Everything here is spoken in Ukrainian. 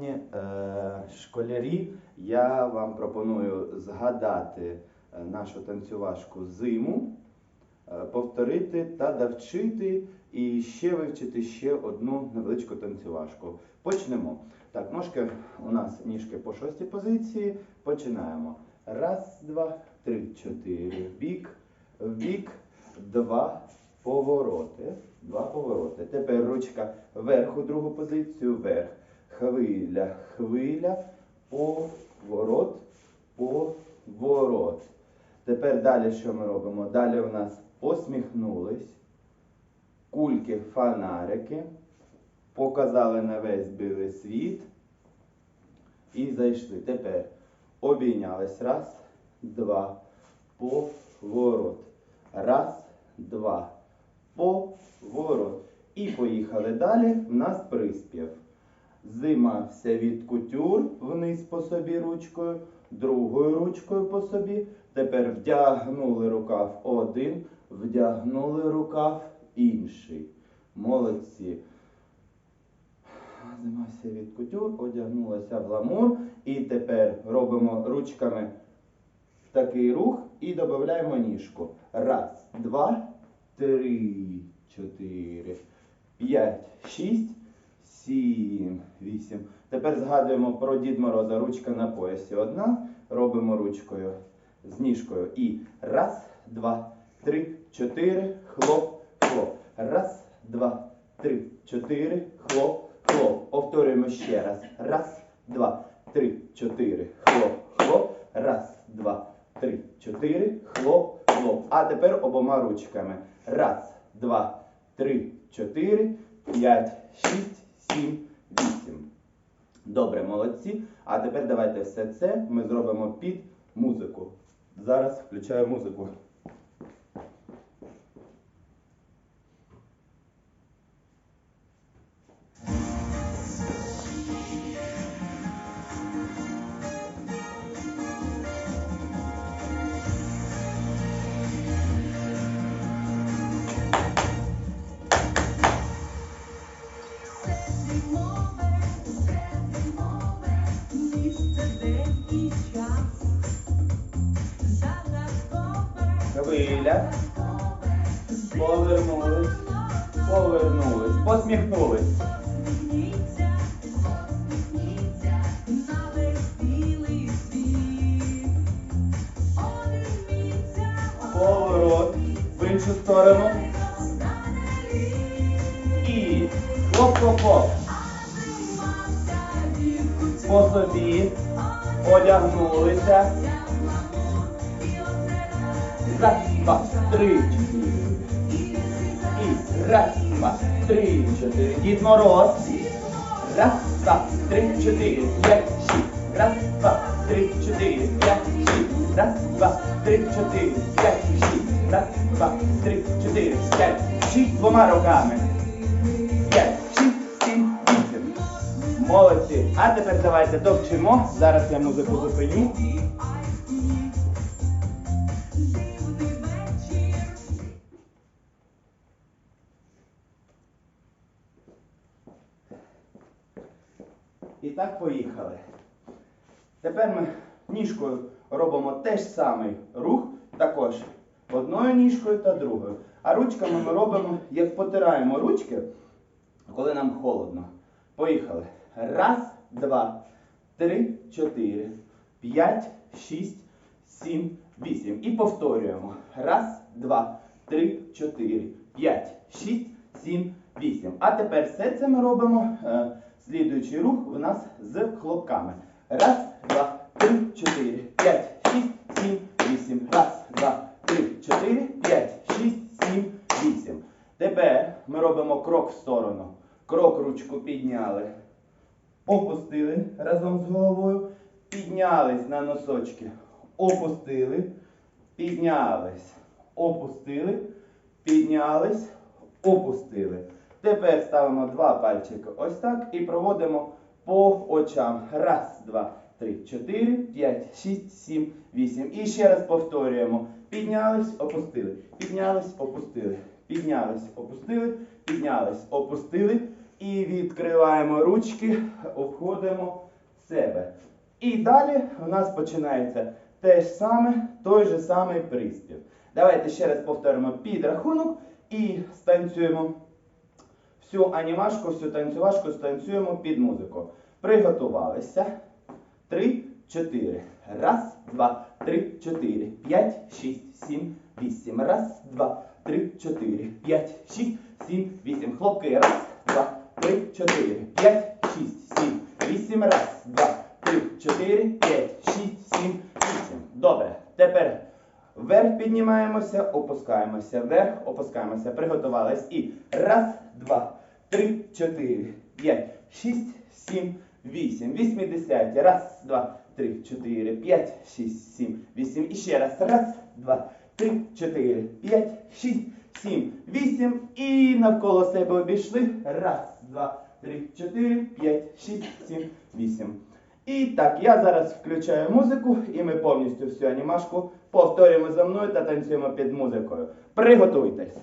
Шановні е, школярі, я вам пропоную згадати е, нашу танцювашку зиму, е, повторити та довчити і ще вивчити ще одну невеличку танцювашку. Почнемо. Так, ножки у нас ніжки по шостій позиції. Починаємо. Раз, два, три, чотири. Бік, бік, два повороти. Два повороти. Тепер ручка вверх у другу позицію, вверх. Хвиля, хвиля, поворот, поворот. Тепер далі що ми робимо? Далі у нас посміхнулись, кульки, фонарики, показали на весь білий світ і зайшли. Тепер обійнялись. Раз, два, поворот. Раз, два, поворот. І поїхали далі. В нас приспів. Зима вся від кутюр вниз по собі ручкою, другою ручкою по собі. Тепер вдягнули рукав один, вдягнули рукав інший. Молодці. Зима вся від кутюр, одягнулася в ламур. І тепер робимо ручками такий рух і додаємо ніжку. Раз, два, три, чотири, п'ять, шість, сім, вісім. Тепер згадуємо про Дід Мороза. Ручка на поясі одна. Робимо ручкою з ніжкою. І раз, два, три, чотири, хлоп, хлоп. Раз, два, три, чотири, хлоп, хлоп. Повторюємо ще раз. Раз, два, три, чотири, хлоп, хлоп. Раз, два, три, чотири, хлоп, хлоп. А тепер обома ручками. Раз, два, три, чотири, п'ять, шість, сім, вісім. Добре, молодці. А тепер давайте все це ми зробимо під музику. Зараз включаю музику. Хвиля. Повернулись. Повернулись. Посміхнулись. Поворот. В іншу сторону. І хлоп-хлоп-хлоп. По собі. Одягнулися. Раз, два, три, чотири. І раз, два, три, чотири. Дід Мороз. Раз, два, три, чотири, п'ять, шість. Раз, два, три, чотири, п'ять, шість. Раз, два, три, чотири, п'ять, шість. Раз, два, три, чотири, п'ять, шість. Двома руками. П'ять, шість, сім, вісім. Молодці. А тепер давайте довчимо. Зараз я музику зупиню. І так поїхали. Тепер ми ніжкою робимо теж самий рух, також одною ніжкою та другою. А ручками ми робимо, як потираємо ручки, коли нам холодно. Поїхали. Раз, два, три, чотири, п'ять, шість, сім, вісім. І повторюємо. Раз, два, три, чотири, п'ять, шість, сім, вісім. А тепер все це ми робимо. Слідуючий рух у нас з хлопками. Раз, два, три, чотири, п'ять, шість, сім, вісім. Раз, два, три, чотири, п'ять, шість, сім, вісім. Тепер ми робимо крок в сторону. Крок ручку підняли. Опустили разом з головою. Піднялись на носочки. Опустили. Піднялись. Опустили. Піднялись. Опустили. Тепер ставимо два пальчики ось так і проводимо по очам. Раз, два, три, чотири, п'ять, шість, сім, вісім. І ще раз повторюємо. Піднялись, опустили. Піднялись, опустили. Піднялись, опустили. Піднялись, опустили. І відкриваємо ручки, обходимо себе. І далі у нас починається те ж саме, той же самий приспів. Давайте ще раз повторимо підрахунок і станцюємо всю анімашку, всю танцювашку станцюємо під музику. Приготувалися. Три, чотири. Раз, два, три, чотири, п'ять, шість, сім, вісім. Раз, два, три, чотири, п'ять, шість, сім, вісім. Хлопки. Раз, два, три, чотири, п'ять, шість, сім, вісім. Раз, два, три, чотири, п'ять, шість, сім, вісім. Добре. Тепер вверх піднімаємося, опускаємося, вверх, опускаємося. Приготувались. І раз, два, три, чотири, п'ять, шість, сім, вісім. Вісімдесяті. Раз, два, три, чотири, п'ять, шість, сім, вісім. І ще раз. Раз, два, три, чотири, п'ять, шість, сім, вісім. І навколо себе обійшли. Раз, два, три, чотири, п'ять, шість, сім, вісім. І так, я зараз включаю музику, і ми повністю всю анімашку повторюємо за мною та танцюємо під музикою. Приготуйтесь.